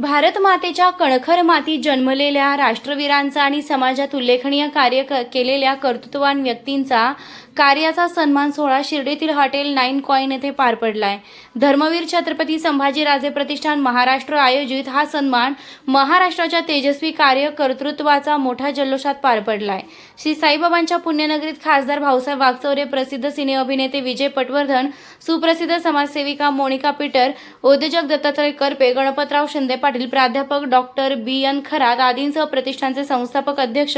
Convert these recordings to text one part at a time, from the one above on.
भारत मातेच्या कणखर मातीत जन्मलेल्या राष्ट्रवीरांचा आणि समाजात उल्लेखनीय कार्य क- केलेल्या कर्तृत्ववान व्यक्तींचा कार्याचा सन्मान सोहळा शिर्डीतील हॉटेल नाईन कॉईन येथे पार पडलाय. धर्मवीर छत्रपती संभाजीराजे प्रतिष्ठान महाराष्ट्र आयोजित हा सन्मान महाराष्ट्राच्या तेजस्वी कार्य कर्तृत्वाचा मोठा जल्लोषात पार पडलाय. श्री साईबाबांच्या पुण्यनगरीत खासदार भाऊसाहेब वागचौरे प्रसिद्ध सिने अभिनेते विजय पटवर्धन सुप्रसिद्ध समाजसेविका मोनिका पीटर उद्योजक दत्तात्रय करपे गणपतराव शिंदे पाटील प्राध्यापक डॉक्टर बी एन खरात आदींसह प्रतिष्ठानचे संस्थापक अध्यक्ष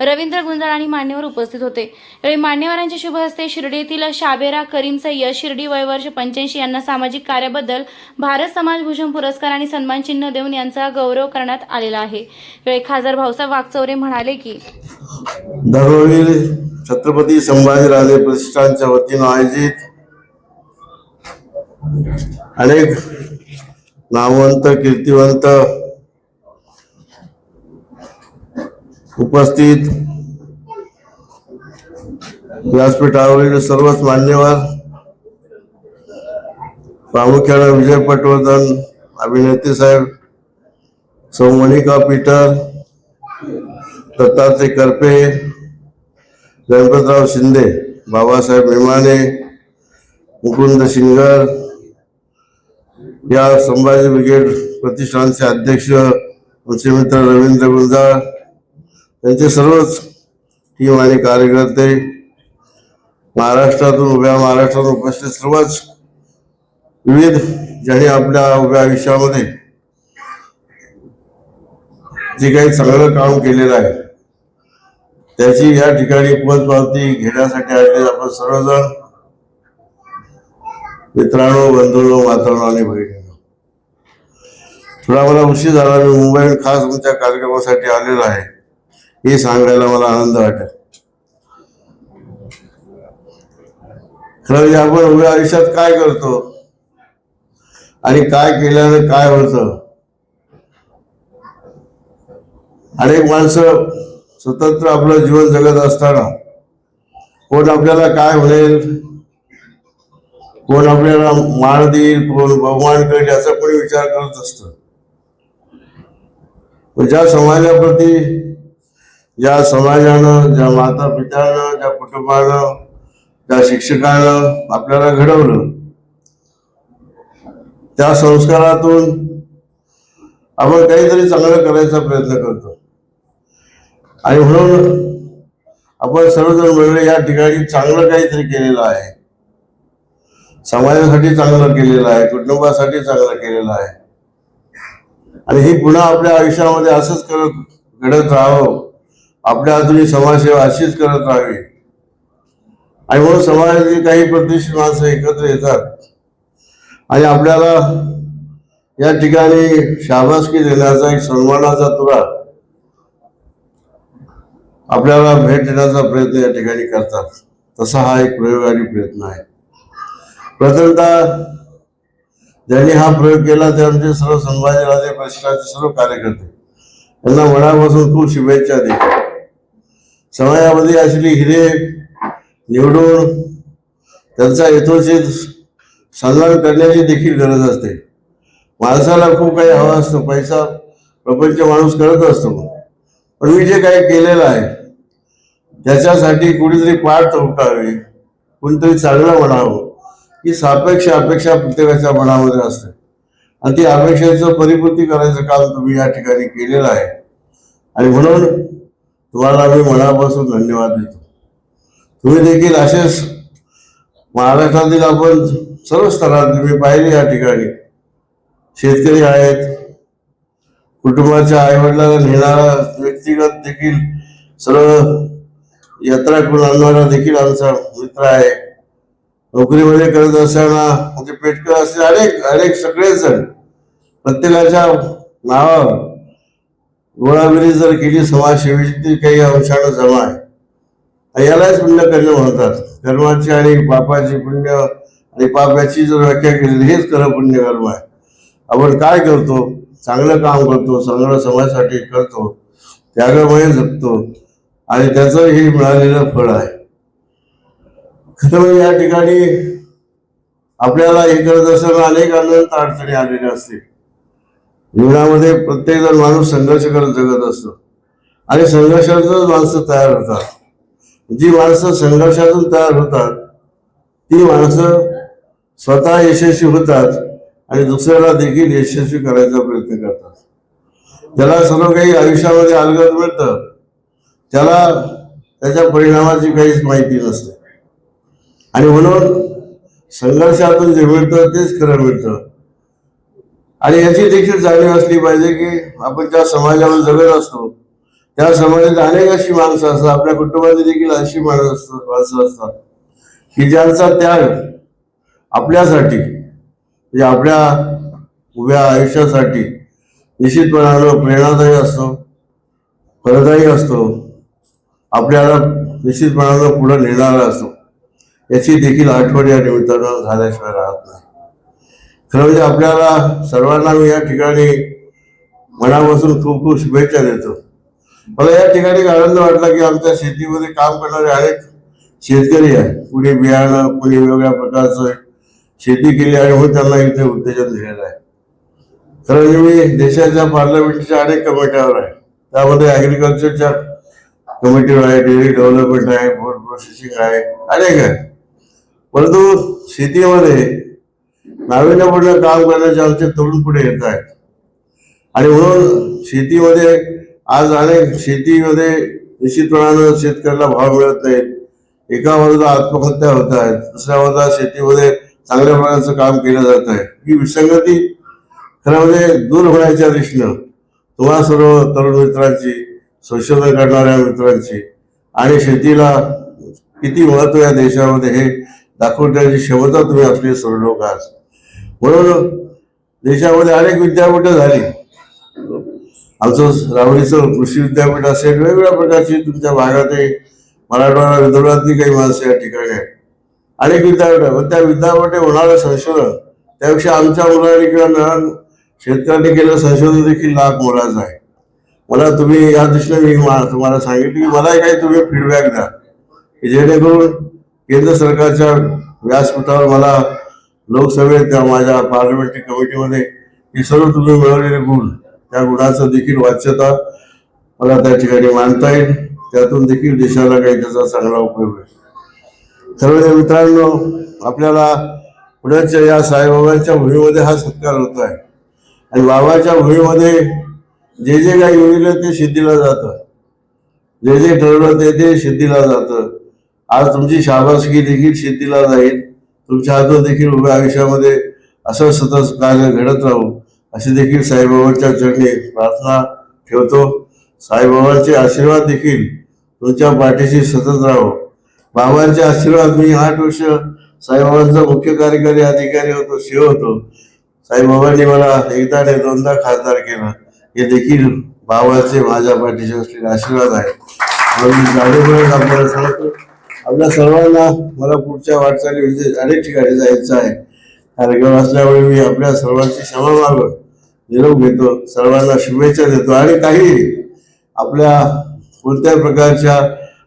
रवींद्र गुंजाळ आणि मान्यवर उपस्थित होते. यावेळी मान्यवरांच्या शुभ हस्ते शिर्डीतील शाबेरा करीम सय्यद शिर्डी वयवर्ष पंच्याऐंशी यांना सामाजिक कार्याबद्दल भारत समाज भूषण पुरस्कार आणि सन्मान चिन्ह देऊन यांचा गौरव करण्यात आलेला आहे. यावेळी खासदार भाऊसाहेब वागचौरे म्हणाले की छत्रपती संभाजीराजे प्रतिष्ठानच्या वतीनं आयोजित अनेक नामवंत कीर्तिवंत उपस्थित व्यासपीठावरील सर्वच मान्यवर प्रामुख्याने विजय पटवर्धन अभिनेते साहेब सौ मनिका पीटर दत्तात्रय करपे गणपतराव शिंदे बाबासाहेब मेमाने मुकुंद शिंगर या संभाजी ब्रिगेड प्रतिष्ठानचे अध्यक्ष आमचे मित्र रवींद्र गुंजाळ त्यांचे सर्वच टीम आणि कार्यकर्ते महाराष्ट्रातून उभ्या महाराष्ट्रातून उपस्थित सर्वच विविध ज्यांनी आपल्या उभ्या आयुष्यामध्ये जे काही चांगलं काम केलेलं आहे त्याची या ठिकाणी पोचपावती घेण्यासाठी आलेले आपण सर्वजण मित्रांनो बंधूंनो मातांनो आणि बहिणी. थोडा मला उशीर झाला मी मुंबईहून खास तुमच्या कार्यक्रमासाठी आलेलो आहे. हे सांगायला मला आनंद वाटेल. खरं म्हणजे आपण उभ्या आयुष्यात काय करतो? आणि काय केल्यानं काय होतं? अनेक माणसं स्वतंत्र आपलं जीवन जगत असताना कोण आपल्याला काय म्हणेल? कोण आपल्याला मान देईल? कोण बहुमान करेल? याचा कोणी विचार करत असतं. ज्या समाजाप्रती ज्या समाजानं ज्या माता पित्यानं ज्या कुटुंबानं ज्या शिक्षकानं आपल्याला घडवलं त्या संस्कारातून आपण काहीतरी चांगलं करायचा प्रयत्न करतो. आणि म्हणून आपण सर्वजण मिळले या ठिकाणी चांगलं काहीतरी केलेलं आहे. समाजासाठी चांगलं केलेलं आहे कुटुंबासाठी चांगलं केलेलं आहे. आणि ही पुन्हा आपल्या आयुष्यामध्ये असंच करत घडत राहावं. आपल्या हातून समाजसेवा अशीच करत राहावी. आणि म्हणून समाजातील काही प्रतिष्ठित माणसं एकत्र येतात. आणि आपल्याला या ठिकाणी शाबासकी देण्याचा एक सन्मानाचा तुरा आपल्याला भेट देण्याचा प्रयत्न या ठिकाणी करतात. तसा हा एक प्रयोगारी प्रयत्न आहे. प्रथमतः ज्यांनी हा प्रयोग केला ते आमचे सर्व संभाजीराजे परिषदाचे सर्व कार्यकर्ते. त्यांना मनापासून खूप शुभेच्छा दे समाजामध्ये असलेली हिरे निवडून त्यांचा यथोचित सन्मान करण्याची देखील गरज असते. माणसाला खूप काही हवं असतं पैसा प्रपंच माणूस करत असतो. पण मी जे काही केलेलं आहे त्याच्यासाठी कुणीतरी पाठ उठावी कुणीतरी चांगलं म्हणावं. ही सापेक्ष अपेक्षा प्रत्येकाच्या मनामध्ये असते. आणि ती अपेक्षेचं परिपूर्ती करायचं काम तुम्ही या ठिकाणी केलेलं आहे. आणि म्हणून तुम्हाला मी मनापासून धन्यवाद देतो. तुम्ही देखील असेच महाराष्ट्रातील आपण सर्व स्तरात मी पाहिले या ठिकाणी. शेतकरी आहेत कुटुंबाच्या आईवडिलांना नेणारा व्यक्तिगत देखील सर्व यात्रा करून आणणारा देखील आमचा मित्र आहे. नोकरीमध्ये करत असताना म्हणजे पेटकर असे अनेक अनेक सगळेच जण प्रत्येकाच्या नावावर गोळाबिरी जर केली समाजसेवेची काही अंशानं जमा आहे. यालाच यालाच पुण्यकर्म म्हणतात. कर्माची आणि पापाची पुण्य आणि पापाची जर व्याख्या केली हेच खरं पुण्यकर्म आहे. आपण काय करतो? चांगलं काम करतो चांगलं समाजासाठी करतो त्यागामुळे जगतो. आणि त्याचं हे मिळालेलं फळ आहे. खरं या ठिकाणी आपल्याला हे करत असताना अनेक अनंत अडचणी आलेल्या असतील जीवनामध्ये प्रत्येक जण माणूस संघर्ष करत जगत असतो. आणि संघर्षातूनच माणसं तयार होतात. जी माणसं संघर्षातून तयार होतात ती माणसं स्वतः यशस्वी होतात आणि दुसऱ्याला देखील यशस्वी करायचा प्रयत्न करतात. ज्याला सर्व काही आयुष्यामध्ये अलगद मिळतं त्याला त्याच्या परिणामाची काहीच माहिती नसते. आणि म्हणून संघर्षातून जे मिळतं तेच खरं मिळतं. आणि याची देखील जाणीव असली पाहिजे की आपण ज्या समाजावर जगत असतो त्या समाजात अनेक अशी माणसं असतात आपल्या कुटुंबात देखील अशी माणसं असतात माणसं असतात की ज्यांचा त्याग आपल्यासाठी म्हणजे आपल्या उभ्या आयुष्यासाठी निश्चितपणानं प्रेरणादायी असतो फलदायी असतो आपल्याला निश्चितपणानं पुढे नेणारा असतो. याची देखील आठवण या निमित्तानं झाल्याशिवाय राहत नाही. खरं म्हणजे आपल्याला सर्वांना मी या ठिकाणी मनापासून खूप खूप शुभेच्छा देतो. मला या ठिकाणी एक आनंद वाटला की आमच्या शेतीमध्ये काम करणारे अनेक शेतकरी आहे कुणी बियाणं कुणी वेगवेगळ्या प्रकारचं शेती केली आणि म्हणून त्यांना इथे उत्तेजन दिलेलं आहे. खरं म्हणजे मी देशाच्या पार्लमेंटच्या अनेक कमिट्यावर आहे. त्यामध्ये ॲग्रिकल्चरच्या कमिटीवर आहे डेअरी डेव्हलपमेंट आहे फूड प्रोसेसिंग आहे अनेक आहे. परंतु शेतीमध्ये नाविन्यपूर्ण काम करण्याचे आमचे तरुण पुढे येत आहेत. आणि म्हणून शेतीमध्ये आज अनेक शेतीमध्ये निश्चितपणानं शेतकऱ्याला भाव मिळत नाहीत. एका बाजूला आत्महत्या होत आहेत. दुसऱ्या बाजूला शेतीमध्ये चांगल्या प्रकारचं काम केलं जात आहे. ही विसंगती खरं म्हणजे दूर होण्याच्या दृष्टीनं तुम्हा सर्व तरुण मित्रांची संशोधन करणाऱ्या मित्रांची आणि शेतीला किती महत्त्व या देशामध्ये हे दाखवण्याची क्षमता तुम्ही असले सर्व लोक म्हणून देशामध्ये अनेक विद्यापीठं झाली. आमचं रावणीचं कृषी विद्यापीठ असेल वेगवेगळ्या प्रकारची तुमच्या भागात मराठवाडा विदर्भातली काही माणसं या ठिकाणी आहेत. अनेक विद्यापीठ आहे. पण त्या विद्यापीठे होणारं संशोधन त्यापेक्षा आमच्या मुलांनी किंवा लहान शेतकऱ्यांनी केलेलं संशोधन देखील लाभ मोलाचं आहे. मला तुम्ही या दृष्टीने मी मा- तुम्हाला सांगितलं की मलाही काही तुम्ही फीडबॅक द्या की जेणेकरून केंद्र सरकारच्या व्यासपीठावर मला लोकसभेत त्या माझ्या पार्लमेंटरी कमिटीमध्ये हे सर्व तुम्ही मिळवलेले गुण त्या गुणाचं देखील वाच्यता मला त्या ठिकाणी मांडता येईल. त्यातून देखील देशाला काही त्याचा चांगला उपयोग होईल. सर्व म्हणजे मित्रांनो आपल्याला पुण्याच्या या साईबाबांच्या भूमीमध्ये हा सत्कार होत आहे. आणि बाबाच्या भूमीमध्ये जे जे काही होईल ते सिद्धीला जातं. जे जे ठरवलं ते ते सिद्धीला जातं. आज तुमची शाबासकी देखील शेतीला जाईल. तुमच्या हातून देखील उभ्या आयुष्यामध्ये असं सतत कार्य घडत राहू अशी देखील साईबाबांच्या चरणी प्रार्थना ठेवतो. साईबाबांचे आशीर्वाद देखील तुमच्या पाठीशी सतत राहो. बाबांचे आशीर्वाद मी आठ वर्ष साईबाबांचा मुख्य कार्यकारी अधिकारी होतो शिव होतो. साईबाबांनी मला एकदा आणि दोनदा खासदार केलं. हे देखील बाबांचे माझ्या पाठीशी असलेले आशीर्वाद आहे. म्हणून मी जाणीवपूर्वक आपल्याला सांगतो आपल्या सर्वांना मला पुढच्या वाटचाली म्हणजे अनेक ठिकाणी जायचं आहे. कार्यक्रम असल्यामुळे मी आपल्या सर्वांची क्षमा मागून निरोप घेतो सर्वांना शुभेच्छा देतो आणि काही आपल्या कोणत्या प्रकारच्या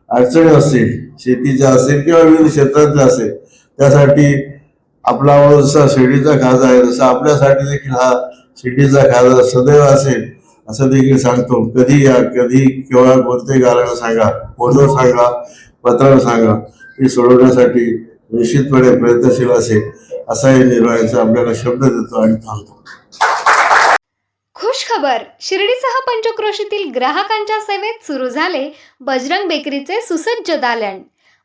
अडचणी असतील शेतीच्या असेल किंवा विविध क्षेत्रातल्या असेल त्यासाठी आपला जसा शिर्डीचा खाजा आहे. तसा आपल्यासाठी देखील हा शिर्डीचा खाजा सदैव असेल असं देखील सांगतो. कधी या कधी किंवा कोणते कारण सांगा कोण सांगा पत्रावर सांगा ती सोडवण्यासाठी निश्चितपणे प्रयत्नशील असेल असाही निर्णयाचा आपल्याला शब्द देतो आणि थांबतो. खुश खबर शिर्डीसह पंचक्रोशीतील ग्राहकांच्या सेवेत सुरू झाले बजरंग बेकरीचे सुसज्ज दालन.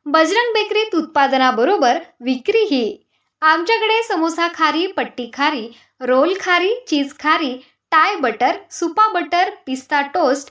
बजरंग बेकरीत उत्पादनाबरोबर विक्रीही. आमच्याकडे समोसा खारी पट्टी खारी रोल खारी चीज खारी टाय बटर सुपा बटर पिस्ता टोस्ट